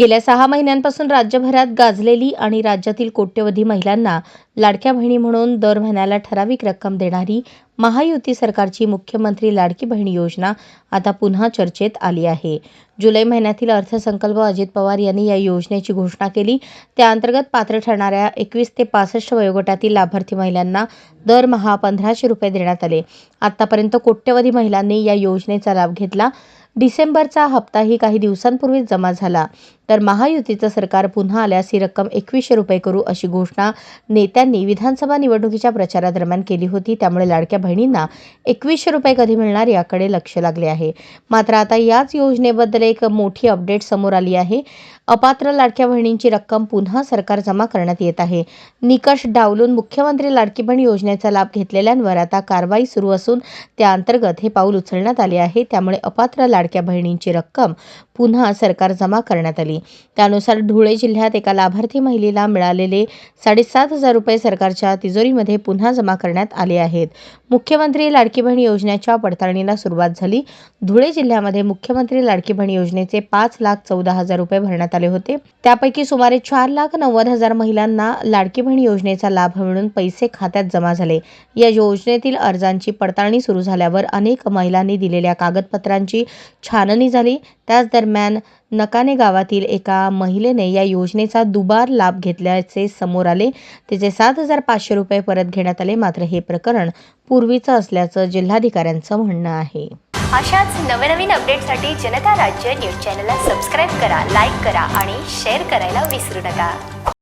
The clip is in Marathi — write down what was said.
गेल्या सहा महिन्यांपासून राज्यभरात गाजलेली आणि राज्यातील कोट्यवधी महिलांना लाडक्या बहिणी म्हणून दर महिन्याला ठराविक रक्कम देणारी महायुती सरकारची मुख्यमंत्री लाडकी बहिणी योजना आता पुन्हा चर्चेत आली आहे. जुलै महिन्यातील अर्थसंकल्प अजित पवार यांनी या योजनेची घोषणा केली. त्याअंतर्गत पात्र ठरणाऱ्या एकवीस ते पासष्ट वयोगटातील लाभार्थी महिलांना दरमहा पंधराशे रुपये देण्यात आले. आतापर्यंत कोट्यवधी महिलांनी या योजनेचा लाभ घेतला. डिसेंबरचा हप्ताही काही दिवसांपूर्वीच जमा झाला. तर महायुतीचं सरकार पुन्हा आल्यास ही रक्कम एकवीसशे रुपये करू अशी घोषणा नेत्यांनी विधानसभा निवडणुकीच्या प्रचारादरम्यान केली होती. त्यामुळे लाडक्या बहिणींना एकवीसशे रुपये कधी मिळणार याकडे लक्ष लागले आहे. मात्र आता याच योजनेबद्दल एक मोठी अपडेट समोर आली आहे. अपात्र लाडक्या बहिणींची रक्कम पुन्हा सरकार जमा करण्यात येत आहे. निकष डावलून मुख्यमंत्री लाडकी बहीण योजनेचा लाभ घेतलेल्यांवर आता कारवाई सुरू असून त्याअंतर्गत हे पाऊल उचलण्यात आले आहे. त्यामुळे अपात्र लाडक्या बहिणींची रक्कम पुन्हा सरकार जमा करण्यात आली. त्यानुसार धुळे जिल्ह्यात एका लाभार्थी महिलेला मिळालेले साडेसात हजार रुपये सरकारच्या तिजोरीमध्ये पुन्हा जमा करण्यात आले आहेत. मुख्यमंत्री लाडकी बहीण योजनेच्या पडताळणीला सुरुवात झाली. धुळे जिल्ह्यामध्ये मुख्यमंत्री लाडकी बहीण योजनेचे पाच लाख चौदा हजार रुपये भरण्यात आले होते. त्यापैकी सुमारे चार लाख नव्वद हजार महिलांना लाडकी बहीण योजनेचा लाभ मिळून पैसे खात्यात जमा झाले. या योजनेतील अर्जांची पडताळणी सुरू झाल्यावर अनेक महिलांनी दिलेल्या कागदपत्रांची छाननी झाली. त्याच दरम्यान नकाने गावातील एका महिलेने या योजनेचा दुबार लाभ घेतल्याचे समोर आले. तिचे सात हजार पाचशे रुपये परत घेण्यात आले. मात्र हे प्रकरण पूर्वीचं असल्याचं जिल्हाधिकाऱ्यांचं म्हणणं आहे. अशाच नवनवीन अपडेटसाठी जनता राज्य न्यूज चॅनलला सबस्क्राईब करा लाईक करा आणि शेअर करायला विसरू नका.